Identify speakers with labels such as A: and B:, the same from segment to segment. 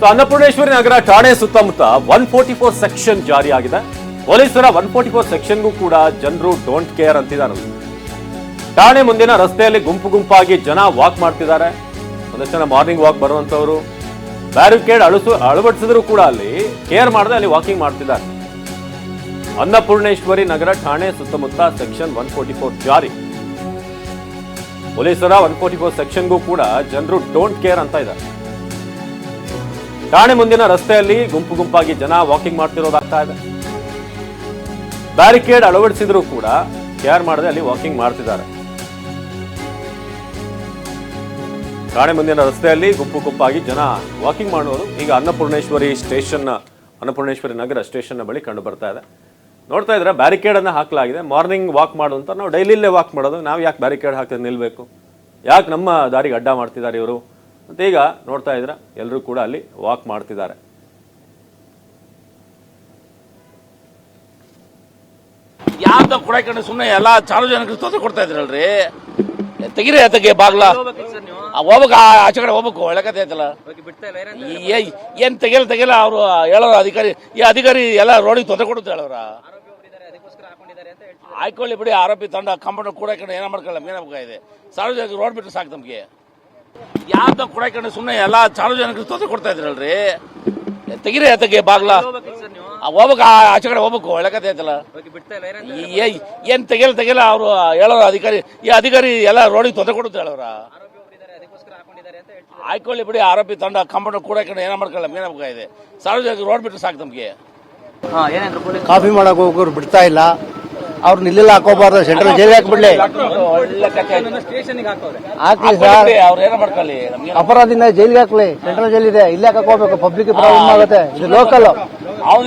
A: So Annapoorneshwari Nagar ಠಾಣೆ ಸುತ್ತಮುತ್ತ one forty four section ಜಾರಿಯಾಗಿದೆ. ಪೊಲೀಸರ ಒನ್ ಫೋರ್ಟಿ ಫೋರ್ ಸೆಕ್ಷನ್ಗೂ ಕೂಡ ಜನರು ಡೋಂಟ್ ಕೇರ್ ಅಂತಿದ್ದಾರೆ. ಠಾಣೆ ಮುಂದಿನ ರಸ್ತೆಯಲ್ಲಿ ಗುಂಪು ಗುಂಪಾಗಿ ಜನ ವಾಕ್ ಮಾಡ್ತಿದ್ದಾರೆ. ಒಂದಷ್ಟು ಜನ ಮಾರ್ನಿಂಗ್ ವಾಕ್ ಬರುವಂತವರು ಬ್ಯಾರಿಕೇಡ್ ಅಳಿಸು, ಅಳವಡಿಸಿದ್ರು ಕೂಡ ಅಲ್ಲಿ ಕೇರ್ ಮಾಡದೆ ಅಲ್ಲಿ ವಾಕಿಂಗ್ ಮಾಡ್ತಿದ್ದಾರೆ. ಅನ್ನಪೂರ್ಣೇಶ್ವರಿ ನಗರ ಠಾಣೆ ಸುತ್ತಮುತ್ತ ಸೆಕ್ಷನ್ ಒನ್ ಫೋರ್ಟಿ ಫೋರ್ ಜಾರಿ. ಪೊಲೀಸರ ಒನ್ ಫೋರ್ಟಿ ಫೋರ್ ಸೆಕ್ಷನ್ಗೂ ಕೂಡ ಜನರು ಡೋಂಟ್ ಕೇರ್ ಅಂತ ಇದ್ದಾರೆ. ಠಾಣೆ ಮುಂದಿನ ರಸ್ತೆಯಲ್ಲಿ ಗುಂಪು ಗುಂಪಾಗಿ ಜನ ವಾಕಿಂಗ್ ಮಾಡ್ತಿರೋದಾಗ್ತಾ ಇದೆ. ಬ್ಯಾರಿಕೇಡ್ ಅಳವಡಿಸಿದ್ರು ಕೂಡ ಕೇರ್ ಮಾಡದೆ ಅಲ್ಲಿ ವಾಕಿಂಗ್ ಮಾಡ್ತಿದ್ದಾರೆ. ಠಾಣೆ ಮುಂದಿನ ರಸ್ತೆಯಲ್ಲಿ ಗುಂಪು ಗುಂಪಾಗಿ ಜನ ವಾಕಿಂಗ್ ಮಾಡೋದು ಈಗ ಅನ್ನಪೂರ್ಣೇಶ್ವರಿ ಸ್ಟೇಷನ್, ಅನ್ನಪೂರ್ಣೇಶ್ವರಿ ನಗರ ಸ್ಟೇಷನ್ ಬಳಿ ಕಂಡು ಬರ್ತಾ ಇದೆ. ನೋಡ್ತಾ ಇದ್ರೆ ಬ್ಯಾರಿಕೇಡ್ ಅನ್ನ ಹಾಕಲಾಗಿದೆ. ಮಾರ್ನಿಂಗ್ ವಾಕ್ ಮಾಡುವಂತ, ನಾವು ಡೈಲಿಲ್ಲೇ ವಾಕ್ ಮಾಡೋದು. ನಾವು ಯಾಕೆ ಬ್ಯಾರಿಕೇಡ್ ಹಾಕಿದ್ರೆ ನಿಲ್ಬೇಕು? ಯಾಕೆ ನಮ್ಮ ದಾರಿಗೆ ಅಡ್ಡ ಮಾಡ್ತಿದ್ದಾರೆ ಇವರು? ಅಂತ ಈಗ ನೋಡ್ತಾ ಇದ್ರೆ ಎಲ್ಲರೂ ಕೂಡ ಅಲ್ಲಿ ವಾಕ್ ಮಾಡ್ತಿದ್ದಾರೆ.
B: ಯಾವ್ದ ಕೊಡಕಂಡು ಸುಮ್ಮನೆ ಎಲ್ಲಾ ಸಾರ್ವಜನಿಕರು ತೊಂದರೆ ಕೊಡ್ತಾ ಇದ್ರಲ್ರಿ? ತೆಗಿರಿ ತೆಗಿ ಬಾಗ್ಲ. ಹೋಗ್ಬೇಕು ಆಚೆ ಕಡೆ ಹೋಗ್ಬೇಕು, ಒಳ್ಳೆ ಕತೆ ಆಯ್ತಲ್ಲ ಈ- ಏ- ಏನ್ ತೆಗಿಯಲ್ಲ ತೆಗಿಯಲ್ಲ, ಅವರು ಹೇಳೋರು ಅಧಿಕಾರಿ, ಈ ಅಧಿಕಾರಿ ಎಲ್ಲ ರೋಡಿಗೆ ತೊಂದರೆ ಕೊಡುತ್ತೆ ಹೇಳೋರ. ಆಯ್ಕೊಳ್ಳಿ ಬಿಡಿ, ಆರೋಪಿ ತಂಡ ಕಂಪೌಂಡ್ ಕೂಡ ಏನೋ ಮಾಡ್ಕೊಳ್ಳ ಇದೆ ಸಾರ್ವಜನಿಕರು ರೋಡ್ ಬಿಟ್ಟು ಸಾಕು ನಮ್ಗೆ. ಯಾವ್ದ ಕೊಡಕಂಡು ಸುಮ್ಮನೆ ಎಲ್ಲಾ ಸಾರ್ವಜನಿಕರು ತೊಂದರೆ ಕೊಡ್ತಾ ಇದ್ರಲ್ರಿ? ತೆಗಿರಿ ಅದಕ್ಕೆ ಬಾಗ್ಲ. ಹೋಗ್ಬೇಕು ಆ ಆಚೆ ಕಡೆ ಹೋಗ್ಬೇಕು ಒಳ್ಳೆ ಐತಲ್ಲ. ಏನ್ ತೆಗಿಯಲ್ಲ ತೆಗಿಯಲ್ಲ ಅವರು ಹೇಳೋರು ಅಧಿಕಾರಿ ಈ ಅಧಿಕಾರಿ ಎಲ್ಲ ರೋಡಿಗೆ ತೊಂದರೆ ಕೊಡುತ್ತೆ ಹೇಳೋರ. ಆಯ್ಕೊಳ್ಳಿ ಬಿಡಿ ಆರೋಪಿ ತಂಡ ಕಂಪೌಂಡ್ ಕೂಡಕೊಂಡು ಏನ ಮಾಡ್ಕೊಳ್ಳ ಏನಾಗಬೇಕಾಗಿದೆ ಸಾರ್ವಜನಿಕರು ರೋಡ್ ಬಿಟ್ಟು ಸಾಕು ನಮ್ಗೆ.
C: ಕಾಫಿ ಮಾಡಕ್ ಹೋಗೋರು ಬಿಡ್ತಾ ಇಲ್ಲ. ಅವ್ರು ನಿಲ್ಲಿಲ್ಲ ಹಾಕೋಬಾರ್ದು ಸೆಂಟ್ರಲ್ ಜೈಲ್ ಹಾಕ್ಬಿಡ್ಲಿ. ಹಾಕ್ಲಿ ಸರ್. ಅಪರಾಧಿನ ಜೈಲಿಗೆ ಹಾಕ್ಲಿ ಸೆಂಟ್ರಲ್ ಜೈಲ್ ಇದೆ ಇಲ್ಲಿ ಹಾಕೋಬೇಕು ಪಬ್ಲಿಕ್ ಪ್ರಾಬ್ಲಮ್ ಆಗುತ್ತೆ. ಇದು ಲೋಕಲ್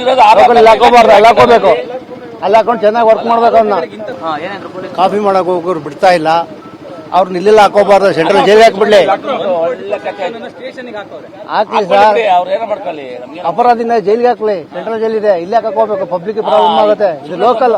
C: ಇಲ್ಲಿ ಹಾಕೋಬಾರ್ದು ಅಲ್ಲಿ ಹಾಕೋಬೇಕು. ಅಲ್ಲಿ ಹಾಕೊಂಡು ಚೆನ್ನಾಗಿ ವರ್ಕ್ ಮಾಡ್ಬೇಕು ಅವ್ನ. ಕಾಫಿ ಮಾಡಕ್ ಹೋಗೋರು ಬಿಡ್ತಾ ಇಲ್ಲ. ಅವ್ರು ನಿಲ್ಲಿಲ್ಲ ಹಾಕೋಬಾರ್ದು ಸೆಂಟ್ರಲ್ ಜೈಲ್ ಹಾಕ್ಬಿಡ್ಲಿ. ಹಾಕ್ಲಿ ಸರ್. ಅಪರಾಧಿನ ಜೈಲಿಗೆ ಹಾಕ್ಲಿ ಸೆಂಟ್ರಲ್ ಜೈಲ್ ಇದೆ ಇಲ್ಲಿ ಹಾಕೋಬೇಕು ಪಬ್ಲಿಕ್ ಪ್ರಾಬ್ಲಮ್ ಆಗುತ್ತೆ. ಇದು ಲೋಕಲ್